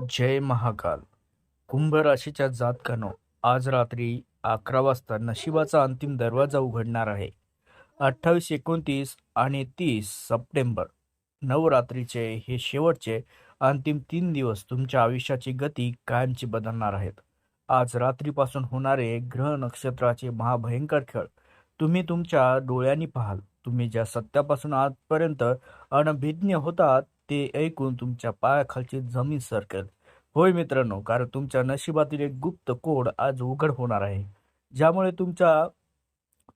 जय महाकाल. कुंभ राशीच्या जातकानो आज रात्री अकरा वाजता नशिबाचा अंतिम दरवाजा उघडणार आहे. अठ्ठावीस एकोणतीस आणि तीस सप्टेंबर नवरात्रीचे हे शेवटचे अंतिम तीन दिवस तुमच्या आयुष्याची गती कायमची बदलणार आहेत. आज रात्रीपासून होणारे ग्रह नक्षत्राचे महाभयंकर खेळ. तुम्ही तुमच्या डोळ्यांनी पाहाल. तुम्ही ज्या सत्यापासून आजपर्यंत अनभिज्ञ होतात ते ऐकून तुमच्या पायाखालची जमीन सरकेल. होय मित्रांनो कारण तुमच्या नशिबातील एक गुप्त कोड आज उघड होणार आहे ज्यामुळे तुमच्या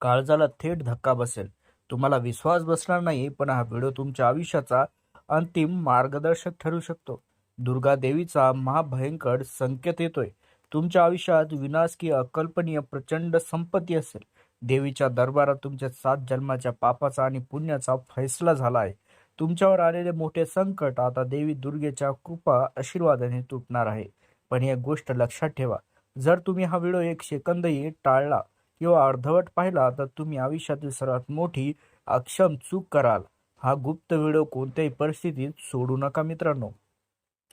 काळजाला थेट धक्का बसेल. तुम्हाला विश्वास बसणार नाही पण हा व्हिडिओ तुमच्या आयुष्याचा अंतिम मार्गदर्शक ठरू शकतो. दुर्गा देवीचा महाभयंकर संकेत येतोय. तुमच्या आयुष्यात विनाश की अकल्पनीय प्रचंड संपत्ती असेल. देवीच्या दरबारात तुमच्या सात जन्माच्या पापाचा आणि पुण्याचा फैसला झाला आहे. तुमच्यावर आलेले मोठे संकट आता देवी दुर्गेच्या कृपा आशीर्वादाने तुटणार आहे. पण एक गोष्ट लक्षात ठेवा जर तुम्ही हा व्हिडिओ एक सेकंदही टाळला किंवा अर्धवट पाहिला तर तुम्ही आयुष्यातील सर्वात मोठी अक्षम चूक कराल. हा गुप्त व्हिडिओ कोणत्याही परिस्थितीत सोडू नका मित्रांनो.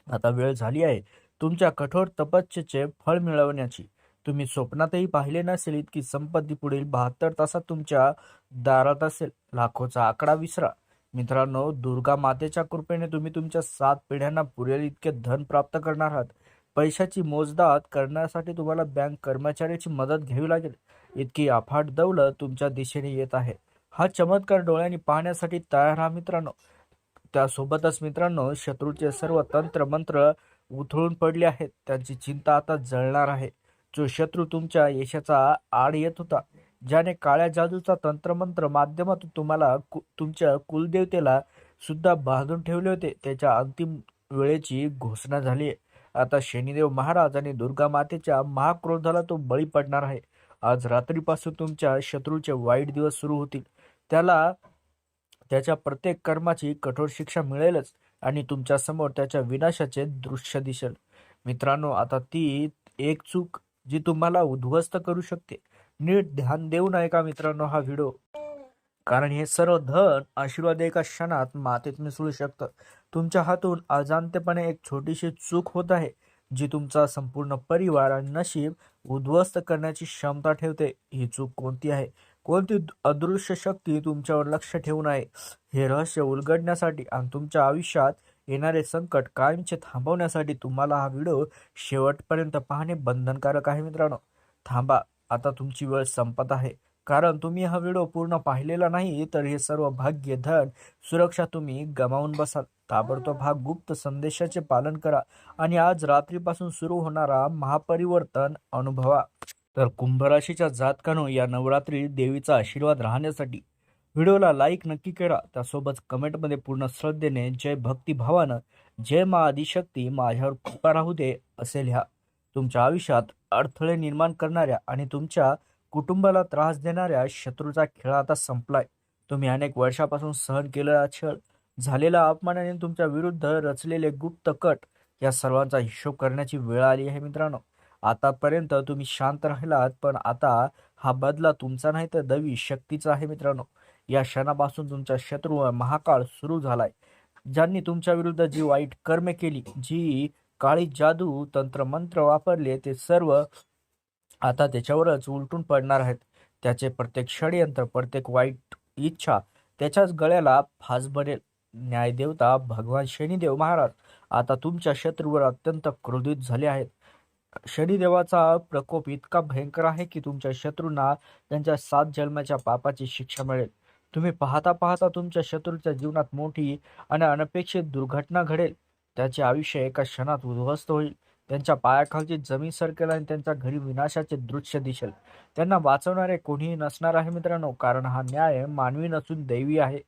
आता वेळ झाली आहे तुमच्या कठोर तपस्येचे फळ मिळवण्याची. तुम्ही स्वप्नातही पाहिले नसेल इतकी संपत्ती पुढील बहात्तर तासात तुमच्या दारात असेल. लाखोचा आकडा विसरा. मित्रांनो दुर्गा मातेच्या कृपेने तुम्ही तुमच्या सात पिढ्यांना पुरेल इतके धन प्राप्त करणार आहात. पैशाची मोजदाद करण्यासाठी तुम्हाला बँक कर्मचाऱ्याची मदत घ्यावी लागेल. इतकी अफाट दौलत तुमच्या दिशेने येत आहे. हा चमत्कार डोळ्यांनी पाहण्यासाठी तयार हा मित्रांनो. त्यासोबतच मित्रांनो शत्रूचे सर्व तंत्र मंत्र उथळून पडले आहेत. त्यांची चिंता आता जळणार आहे. जो शत्रू तुमच्या यशाचा आड येत होता ज्याने काळ्या जादूचा तंत्रमंत्र माध्यमातून तुम्हाला कु- तुमच्या कुलदेवतेला सुद्धा बांधून ठेवले होते त्याच्या अंतिम वेळेची घोषणा झाली आहे. आता शनिदेव महाराज आणि दुर्गा मातेच्या महाक्रोधाला तो बळी पडणार आहे. आज रात्रीपासून तुमच्या शत्रूचे वाईट दिवस सुरू होतील. त्याला त्याच्या प्रत्येक कर्माची कठोर शिक्षा मिळेलच आणि तुमच्यासमोर त्याच्या विनाशाचे दृश्य दिसेल. मित्रांनो आता ती एक चूक जी तुम्हाला उद्ध्वस्त करू शकते. नीट ध्यान देऊ नये का मित्रांनो हा व्हिडिओ? कारण हे सर्व धन आशीर्वाद एका क्षणात मातीत मिसळू शकतं. तुमच्या हातून अजाणतेपणे एक छोटीशी चूक होत आहे जी तुमचा संपूर्ण परिवार आणि नशीब उद्ध्वस्त करण्याची क्षमता ठेवते. ही चूक कोणती आहे? कोणती अदृश्य शक्ती तुमच्यावर लक्ष ठेवून आहे? हे रहस्य उलगडण्यासाठी आणि तुमच्या आयुष्यात येणारे संकट कायमचे थांबवण्यासाठी तुम्हाला हा व्हिडिओ शेवटपर्यंत पाहणे बंधनकारक आहे मित्रांनो. थांबा आता तुमची वेळ संपत आहे. कारण तुम्ही हा व्हिडिओ पूर्ण पाहिलेला नाही तर हे सर्व भाग्य धन सुरक्षा तुम्ही गमावून बसाल. ताबडतोब हा गुप्त संदेशाचे पालन करा आणि आज रात्रीपासून सुरू होणारा महापरिवर्तन अनुभवा. तर कुंभराशीच्या जातकानो या नवरात्री देवीचा आशीर्वाद राहण्यासाठी व्हिडिओला लाईक नक्की करा. त्यासोबत कमेंटमध्ये पूर्ण श्रद्धेने जय भक्तिभावानं जय मा आदिशक्ती माझ्यावर कृपा राहू दे असे लिहा. तुमच्या आयुष्यात अडथळे निर्माण करणाऱ्या आणि तुमच्या कुटुंबाला त्रास देणाऱ्या शत्रूचा खेळ आता संपलाय. तुम्ही अनेक वर्षापासून सहन केलेला छळ झालेला अपमान आणि तुमच्या विरुद्ध रचलेले गुप्त कट या सर्वांचा हिशोब करण्याची वेळ आली आहे मित्रांनो. आतापर्यंत तुम्ही शांत राहिलात पण आता हा बदला तुमचा नाही तर दवी शक्तीचा आहे मित्रांनो. या क्षणापासून तुमचा शत्रू महाकाळ सुरू झालाय. ज्यांनी तुमच्या विरुद्ध जी वाईट कर्मे केली जी काळी जादू तंत्रमंत्र वापरले ते सर्व आता त्याच्यावरच उलटून पडणार आहेत. त्याचे प्रत्येक षडयंत्र प्रत्येक वाईट इच्छा त्याच्याच गळ्याला फास बनेल. न्यायदेवता भगवान शनिदेव महाराज आता तुमच्या शत्रूवर अत्यंत क्रोधित झाले आहेत. शनिदेवाचा प्रकोप इतका भयंकर आहे की तुमच्या शत्रूंना त्यांच्या सात जन्माच्या पापाची शिक्षा मिळेल. तुम्ही पाहता पाहता तुमच्या शत्रूच्या जीवनात मोठी आणि अनपेक्षित दुर्घटना घडेल. त्याचे आयुष्य एका क्षणात उद्ध्वस्त होईल. त्यांच्या पायाखालची जमीन सरकेल आणि त्यांच्या घरी विनाशाचे दृश्य दिसेल. त्यांना वाचवणारे कोणीही नसणार आहे मित्रांनो कारण हा न्याय मानवी नसून दैवी आहे.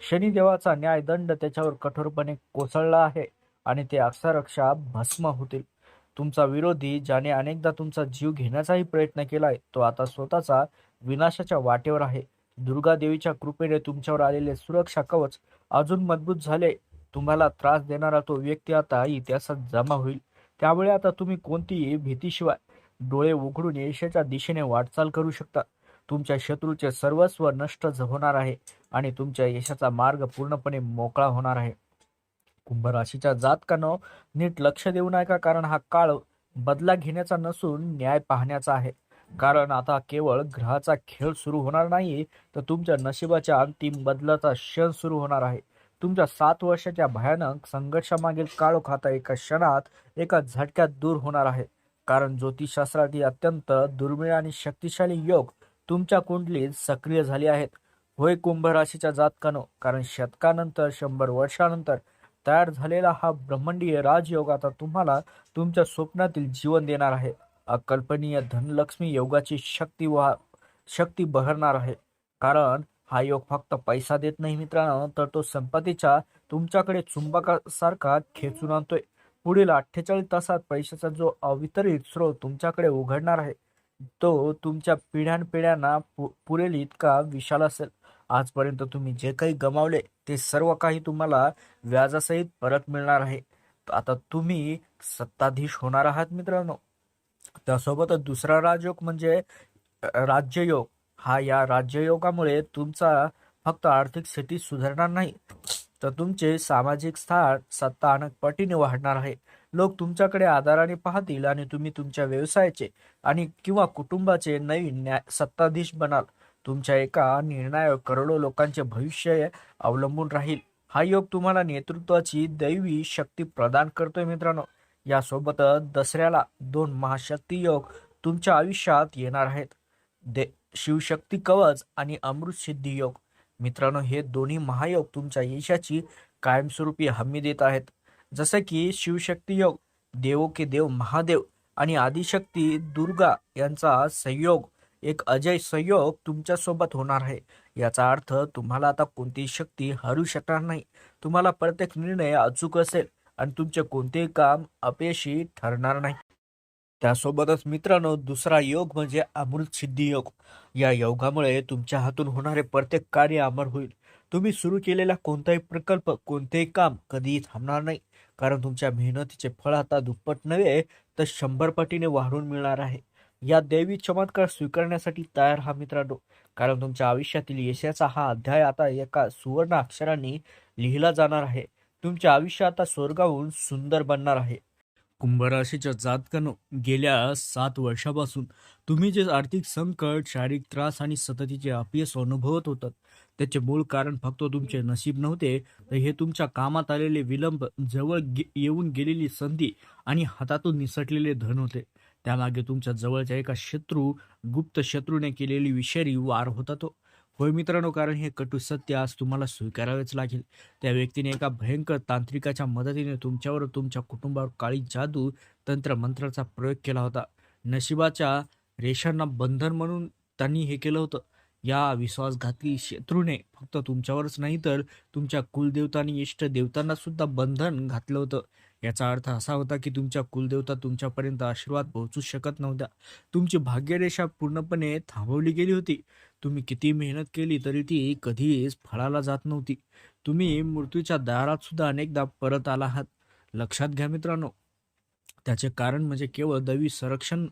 शनिदेवाचा न्यायदंड त्याच्यावर कठोरपणे कोसळला आहे आणि ते अक्षरक्षा भस्म होतील. तुमचा विरोधी ज्याने अनेकदा तुमचा जीव घेण्याचाही प्रयत्न केलाय तो आता स्वतःचा विनाशाच्या वाटेवर आहे. दुर्गा देवीच्या कृपेने तुमच्यावर आलेले सुरक्षा कवच अजून मजबूत झाले. तुम्हाला त्रास देणारा तो व्यक्ती आता इतिहासात जमा होईल. त्यामुळे आता तुम्ही कोणतीही भीतीशिवाय डोळे उघडून यशाच्या दिशेने वाटचाल करू शकता. तुमच्या शत्रूचे सर्वस्व नष्ट होणार आहे आणि तुमच्या यशाचा मार्ग पूर्णपणे मोकळा होणार आहे. कुंभ राशीच्या जातकानं नीट लक्ष देऊ नका कारण हा काळ बदला घेण्याचा नसून न्याय पाहण्याचा आहे. कारण आता केवळ ग्रहाचा खेळ सुरू होणार नाही तर तुमच्या नशिबाच्या अंतिम बदलाचा क्षण सुरू होणार आहे. तुमच्या सात वर्षाच्या भयानक संघर्षामागील काळोखाता एका क्षणात एका झटक्यात दूर होणार आहे. कारण ज्योतिषशास्त्रातील अत्यंत दुर्मिळ आणि शक्तिशाली योग तुमच्या कुंडलीत सक्रिय झाले आहेत. होय कुंभ राशीच्या जातकानो कारण शतकानंतर शंभर वर्षानंतर तयार झालेला हा ब्रह्मांडीय राजयोग आता तुम्हाला तुमच्या स्वप्नातील जीवन देणार आहे. अकल्पनीय धनलक्ष्मी योगाची शक्ती वा शक्ती बहरणार आहे. कारण हा योग फक्त पैसा देत नाही मित्रांनो तर तो संपत्तीच्या तुमच्याकडे चुंबकासारखा खेचून आणतोय. पुढील अठ्ठेचाळीस तासात पैशाचा जो अवितरित स्रोत तुमच्याकडे उघडणार आहे तो तुमच्या पिढ्यानपिढ्यांना पु पुरेल इतका विशाल असेल. आजपर्यंत तुम्ही जे काही गमावले ते सर्व काही तुम्हाला व्याजासहित परत मिळणार आहे. आता तुम्ही सत्ताधीश होणार आहात मित्रांनो. त्यासोबतच दुसरा राजयोग म्हणजे राज्ययोग. हा या राज्ययोगामुळे तुमचा फक्त आर्थिक स्थिती सुधारणार नाही तर तुमचे सामाजिक स्थान सत्ता पटीने वाढणार आहे. लोक तुमच्याकडे आदाराने पाहतील आणि तुम्ही तुमच्या व्यवसायाचे आणि किंवा कुटुंबाचे नवीन न्याय सत्ताधीश बनाल. तुमच्या एका निर्णयावर करोडो लोकांचे भविष्य अवलंबून राहील. हा योग तुम्हाला नेतृत्वाची दैवी शक्ती प्रदान करतोय मित्रांनो. यासोबतच दसऱ्याला दोन महाशक्ती योग तुमच्या आयुष्यात येणार आहेत. दे शिवशक्ती कवच आणि अमृत सिद्धी योग. मित्रांनो हे दोन्ही महायोग तुमच्या यशाची कायमस्वरूपी हमी देत आहेत. जसं की शिवशक्ती योग देवो के देव महादेव आणि आदिशक्ती दुर्गा यांचा संयोग एक अजय संयोग तुमच्यासोबत होणार आहे. याचा अर्थ तुम्हाला आता कोणतीही शक्ती हरू शकणार नाही. तुम्हाला प्रत्येक निर्णय अचूक असेल. आणि तुमचे कोणतेही काम अपयशी ठरणार नाही. त्यासोबतच मित्रांनो दुसरा योग म्हणजे अमृत सिद्धी योग. या योगामुळे तुमच्या हातून होणारे प्रत्येक कार्य अमर होईल. तुम्ही सुरू केलेला कोणताही प्रकल्प कोणतेही काम कधीही थांबणार नाही. कारण तुमच्या मेहनतीचे फळ आता दुप्पट नव्हे तर शंभर पटीने वाढून मिळणार आहे. या दैवी चमत्कार स्वीकारण्यासाठी तयार हा मित्रांनो. कारण तुमच्या आयुष्यातील यशाचा हा अध्याय आता एका सुवर्ण अक्षरांनी लिहिला जाणार आहे. तुमचे आयुष्य आता स्वर्गाहून सुंदर बनणार आहे. कुंभराशीच्या जातकानं गेल्या सात वर्षापासून तुम्ही जे आर्थिक संकट शारीरिक त्रास आणि सततीचे अपयश अनुभवत होतात त्याचे मूळ कारण फक्त तुमचे नशीब नव्हते तर हे तुमच्या कामात आलेले विलंब जवळ गे येऊन गेलेली संधी आणि हातातून निसटलेले धन होते. त्यामागे तुमच्या जवळच्या एका शत्रू गुप्त शत्रूने केलेली विषारी वार होता तो. होय मित्रांनो कारण हे कटू सत्य आज तुम्हाला स्वीकारावेच लागेल. त्या व्यक्तीने एका भयंकर तांत्रिकाच्या मदतीने तुमच्यावर तुमच्या कुटुंबावर काळी जादू तंत्रमंत्राचा प्रयोग केला होता. नशिबाच्या रेषांना बंधन म्हणून त्यांनी हे केलं होतं. या विश्वासघाती शत्रूने फक्त तुमच्यावरच नाही तर तुमच्या कुलदेवता आणि इष्ट देवतांना सुद्धा बंधन घातलं होतं. याचा अर्थ असा होता की तुमच्या कुलदेवता तुमच्यापर्यंत आशीर्वाद पोहोचू शकत नव्हत्या. तुमची भाग्यरेषा पूर्णपणे थांबवली गेली होती. तुम्ही किती मेहनत केली तरी ती कधीच फळाला जात नव्हती. तुम्ही मृत्यूच्या दारात सुद्धा अनेकदा परत आला आहात. लक्षात घ्या मित्रांनो. त्याचे कारण म्हणजे केवळ दैवी संरक्षण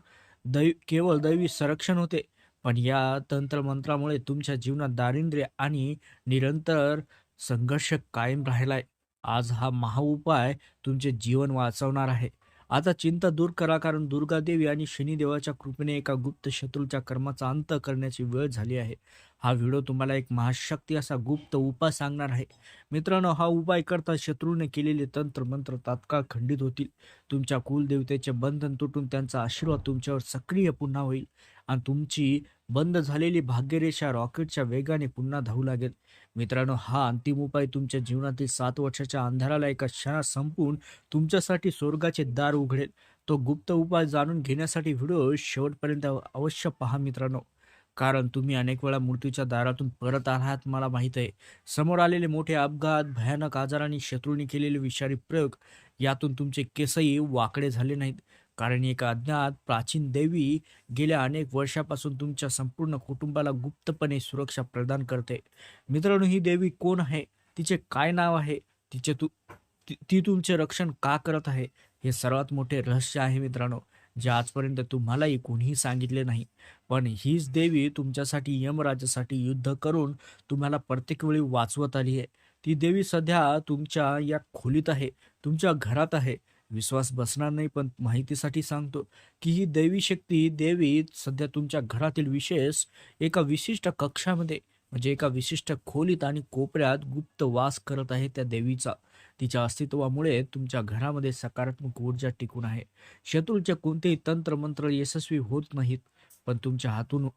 दै केवळ दैवी संरक्षण होते. पण या तंत्रमंत्रामुळे तुमच्या जीवनात दारिद्र्य आणि निरंतर संघर्ष कायम राहिलाय. आज हा महाउपाय तुमचे जीवन वाचवणार आहे. आता चिंता दूर करा कारण दुर्गादेवी आणि शनिदेवाच्या कृपेने एका गुप्त शत्रूच्या कर्माचा अंत करण्याची वेळ झाली आहे. हा व्हिडिओ तुम्हाला एक महाशक्ती असा गुप्त उपाय सांगणार आहे. मित्रांनो हा उपाय करता शत्रूने केलेले तंत्र मंत्र तात्काळ खंडित होतील. तुमच्या कुलदेवतेचे बंधन तुटून त्यांचा आशीर्वाद तुमच्यावर सक्रिय पुन्हा होईल. आणि तुमची बंद झालेली भाग्यरेषा रॉकेटच्या वेगाने पुन्हा धावू लागेल. मित्रांनो हा अंतिम उपाय तुमच्या जीवनातील सात वर्षाच्या अंधाराला एका क्षणात संपून तुमच्यासाठी स्वर्गाचे दार उघडेल. तो गुप्त उपाय जाणून घेण्यासाठी व्हिडिओ शेवटपर्यंत अवश्य पहा मित्रांनो. कारण तुम्ही अनेक वेळा मृत्यूच्या दारातून परत आहात मला माहीत आहे. समोर आलेले मोठे अपघात भयानक आजार आणि शत्रूंनी केलेले विषारी प्रयोग यातून तुमचे केसही वाकडे झाले नाहीत. कारण एका अज्ञात प्राचीन देवी गेल्या अनेक वर्षापासून तुमच्या संपूर्ण कुटुंबाला गुप्तपणे सुरक्षा प्रदान करते. मित्रांनो ही देवी कोण आहे? तिचे काय नाव आहे? तिचे तू ती ती तुमचे रक्षण का करत आहे? हे सर्वात मोठे रहस्य आहे मित्रांनो. जे आजपर्यंत तुम्हालाही कोणीही सांगितले नाही. पण हीच देवी तुमच्यासाठी यमराजासाठी युद्ध करून तुम्हाला प्रत्येक वेळी वाचवत आली आहे. ती देवी सध्या तुमच्या या खोलीत आहे तुमच्या घरात आहे. विश्वास बसणार नाही पण माहितीसाठी सांगतो की ही देवी शक्ती देवी सध्या तुमच्या घरातील विशेष एका विशिष्ट कक्षामध्ये म्हणजे एका विशिष्ट खोलीत आणि कोपऱ्यात गुप्त वास करत आहे त्या देवीचा. तिच्या अस्तित्वामुळे तुमच्या घरामध्ये सकारात्मक ऊर्जा टिकून आहे. शत्रूचे कोणतेही तंत्र मंत्र यशस्वी होत नाहीत पण तुमच्या हातून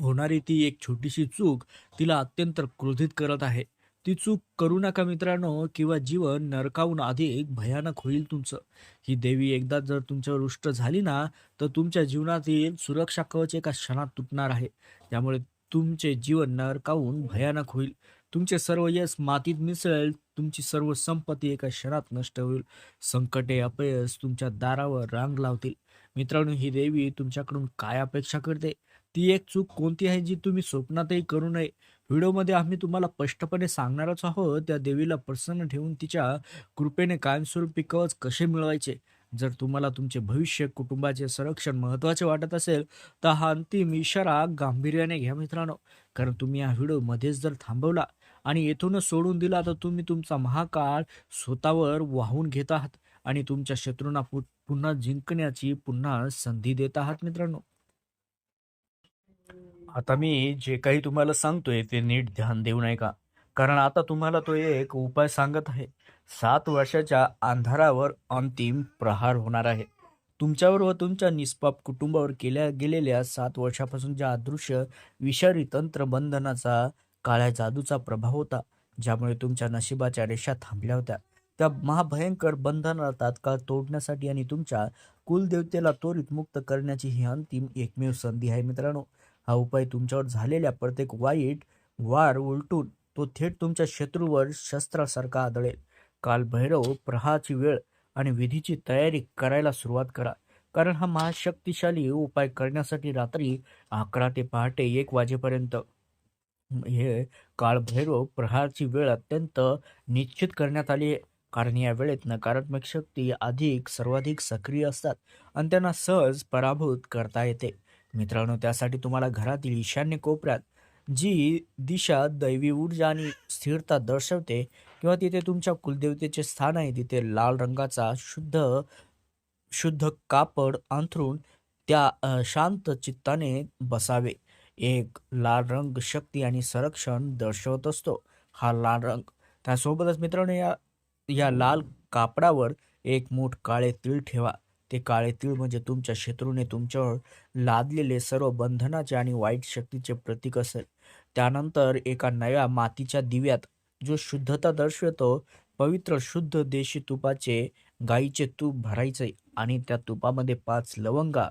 होणारी ती एक छोटीशी चूक तिला अत्यंत क्रोधित करत आहे. ती चूक करू नका मित्रांनो किंवा जीवन नरकावून अधिक भयानक होईल तुमचं. ही देवी एकदा जर तुमच्यावर रुष्ट झाली ना तर तुमच्या जीवनातील सुरक्षा कवच एका क्षणात तुटणार आहे. त्यामुळे तुमचे जीवन नरकावून भयानक होईल. तुमचे सर्व यश मातीत मिसळेल तुमची सर्व संपत्ती एका क्षणात नष्ट होईल. संकटे अपयश तुमच्या दारावर रांग लावतील. मित्रांनो ही देवी तुमच्याकडून काय अपेक्षा करते? ती एक चूक कोणती आहे जी तुम्ही स्वप्नातही करू नये? व्हिडिओमध्ये आम्ही तुम्हाला स्पष्टपणे सांगणारच आहोत त्या देवीला प्रसन्न ठेवून तिच्या कृपेने कायमस्वरूपी कवच कसे मिळवायचे? जर तुम्हाला तुमचे भविष्य कुटुंबाचे संरक्षण महत्त्वाचे वाटत असेल तर हा अंतिम इशारा गांभीर्याने घ्या मित्रांनो. कारण तुम्ही हा व्हिडिओ मध्येच जर थांबवला आणि येथूनच सोडून दिला. तर तुम्ही तुमचा महाकाळ स्वतःवर वाहून घेत आहात आणि तुमच्या शत्रूंना पु- पुन्हा जिंकण्याची पुन्हा संधी देत आहात मित्रांनो. आता मी जे काही तुम्हाला सांगतोय ते नीट ध्यान देऊ नये का? कारण आता तुम्हाला तो एक उपाय सांगत आहे. सात वर्षाच्या अंधारावर अंतिम प्रहार होणार आहे. तुमच्यावर व तुमच्या निष्पाप कुटुंबावर केल्या गेलेल्या सात वर्षापासून ज्या अदृश्य विषारी तंत्र बंधनाचा काळ्या जादूचा प्रभाव होता ज्यामुळे तुमच्या नशिबाच्या रेषा थांबल्या होत्या. त्या महाभयंकर बंधनाला तात्काळ तोडण्यासाठी आणि तुमच्या कुलदेवतेला त्वरित मुक्त करण्याची ही अंतिम एकमेव संधी आहे मित्रांनो. हा उपाय तुमच्यावर झालेल्या प्रत्येक वाईट वार उलटून तो थेट तुमच्या शत्रूवर शस्त्रासारखा आदळेल. काल भैरव प्रहाची वेळ आणि विधीची तयारी करायला सुरुवात करा कारण हा महाशक्तिशाली उपाय करण्यासाठी रात्री अकरा ते पहाटे एक वाजेपर्यंत हे काळभैरव प्रहारची वेळ अत्यंत निश्चित करण्यात आली आहे. कारण या वेळेत नकारात्मक शक्ती अधिक सर्वाधिक सक्रिय असतात आणि त्यांना सहज पराभूत करता येते. मित्रांनो त्यासाठी तुम्हाला घरातील ईशान्य कोपऱ्यात जी दिशा दैवी ऊर्जा आणि स्थिरता दर्शवते किंवा तिथे तुमच्या कुलदेवतेचे स्थान आहे तिथे लाल रंगाचा शुद्ध शुद्ध कापड अंथरून त्या शांत चित्ताने बसावे. एक लाल रंग शक्ती आणि संरक्षण दर्शवत असतो. हा लाल रंग त्यासोबतच मित्रांनो या या लाल कापडावर एक मोठ काळे तीळ ठेवा. ते काळे तीळ म्हणजे तुमच्या शत्रूने तुमच्यावर लादलेले सर्व बंधनाचे आणि वाईट शक्तीचे प्रतीक असेल. त्यानंतर एका नव्या मातीच्या दिव्यात जो शुद्धता दर्शवतो पवित्र शुद्ध देशी तुपाचे गाईचे तूप भरायचे आणि त्या तुपामध्ये पाच लवंगा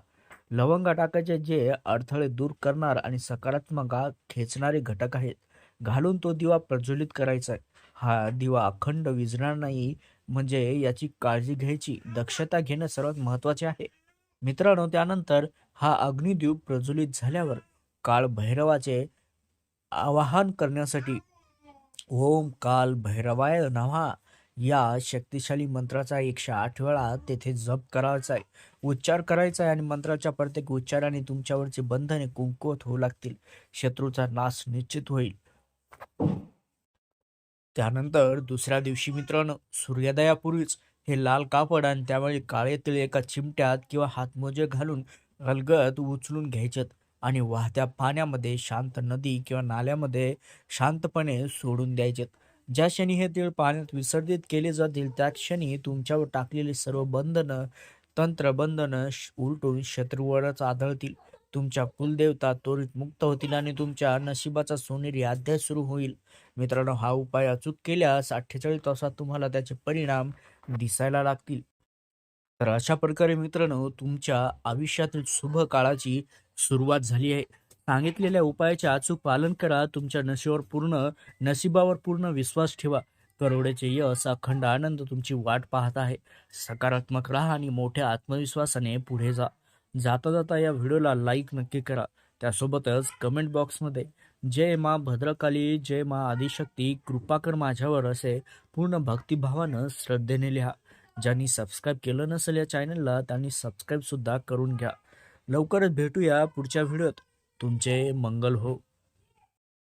लवंगा टाकायचे जे अडथळे दूर करणार आणि सकारात्मक खेचणारे घटक आहेत. घालून तो दिवा प्रज्वलित करायचा आहे. हा दिवा अखंड विजणार नाही म्हणजे याची काळजी घ्यायची. दक्षता घेणं सर्वात महत्त्वाचे आहे. मित्रांनो त्यानंतर हा अग्निद्यूप प्रज्वलित झाल्यावर काळ भैरवाचे आवाहन करण्यासाठी ओम काल भैरवाय नव्हा या शक्तिशाली मंत्राचा एकशे आठ वेळा तेथे जप करायचा आहे. उच्चार करायचा आहे आणि मंत्राच्या प्रत्येक उच्चाराने तुमच्यावरचे बंधने कुंकुवत होऊ लागतील. शत्रूचा नाश निश्चित होईल. त्यानंतर दुसऱ्या दिवशी मित्रांनो सूर्योदयापूर्वीच हे लाल कापड आणि त्यावेळी काळे तिळ एका चिमट्यात किंवा हातमोजे घालून अलगद उचलून घ्यायचेत आणि वाहत्या पाण्यामध्ये शांत नदी किंवा नाल्यामध्ये शांतपणे सोडून द्यायचेत. ज्या क्षणी हे तीळ पाण्यात विसर्जित केले जातील त्या क्षणी तुमच्यावर टाकलेली सर्व बंधनं तंत्रबंधनं श- उलटून शत्रूवरच आदळतील. तुमच्या कुलदेवता त्वरित मुक्त होतील आणि तुमच्या नशिबाचा सोनेरी अध्याय सुरू होईल. मित्रांनो हा उपाय अचूक केल्यास अठ्ठेचाळीस तासात तुम्हाला त्याचे परिणाम दिसायला लागतील. तर अशा प्रकारे मित्रांनो तुमच्या आयुष्यातील शुभ काळाची सुरुवात झाली आहे. सांगितलेल्या उपायाचे अचूक पालन करा तुमच्या नशिबावर पूर्ण नशिबावर पूर्ण विश्वास ठेवा. करोड्याचे यश अखंड आनंद तुमची वाट पाहत आहे. सकारात्मक राहा आणि मोठ्या आत्मविश्वासाने पुढे जा. जाता जाता या व्हिडिओला लाईक नक्की करा. त्यासोबतच कमेंट बॉक्समध्ये जय मा भद्रकाली जय मा आदिशक्ती कृपा कर माझ्यावर असे पूर्ण भक्तिभावानं श्रद्धेने लिहा. ज्यांनी सबस्क्राईब केलं नसेल या चॅनलला त्यांनी सबस्क्राईबसुद्धा करून घ्या. लवकरच भेटूया पुढच्या व्हिडिओत. तुमचे मंगल हो